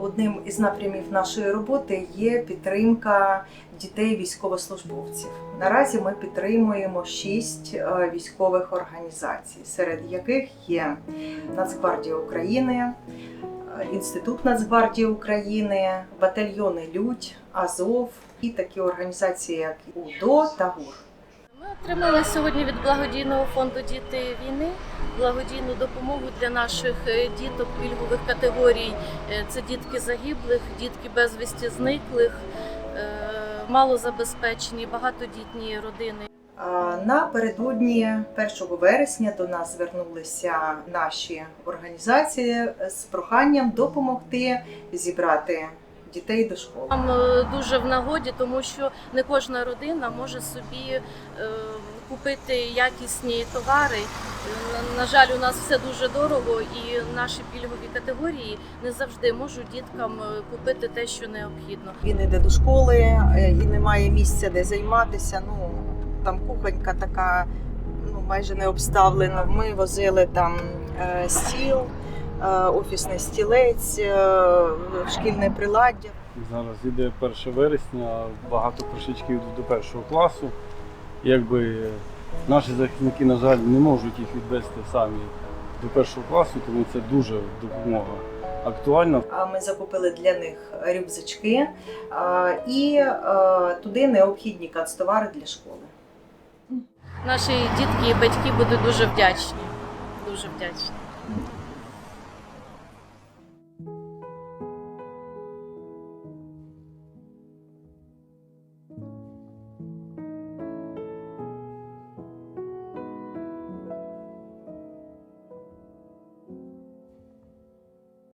Одним із напрямів нашої роботи є підтримка дітей військовослужбовців. Наразі ми підтримуємо шість е, військових організацій, серед яких є Нацгвардія України, е, Інститут Нацгвардії України, батальйони Людь, Азов і такі організації, як УДО та ГУР. Ми отримали сьогодні від благодійного фонду Діти війни благодійну допомогу для наших е, діток пільгових категорій. Е, Це дітки загиблих, дітки безвісті зниклих, е, малозабезпечені, багатодітні родини. Напередодні 1 вересня до нас звернулися наші організації з проханням допомогти зібрати дітей до школи. Нам е, дуже в нагоді, тому що не кожна родина може собі е, купити якісні товари. На- На жаль, у нас все дуже дорого, і наші пільгові категорії не завжди можуть діткам е, купити те, що необхідно. Він йде до школи е, і немає місця, де займатися. Ну там кухонька така ну майже не обставлена. Ми возили там е, стіл, е, офісний стілець, е, шкільне приладдя. Зараз іде 1 вересня, багато йдуть до першого класу. Якби наші захисники, на жаль, не можуть їх відвести самі до першого класу, тому це дуже допомога актуальна. Ми закупили для них рюкзачки і туди необхідні канцтовари для школи. Наші дітки і батьки будуть дуже вдячні. Дуже вдячні. thank you.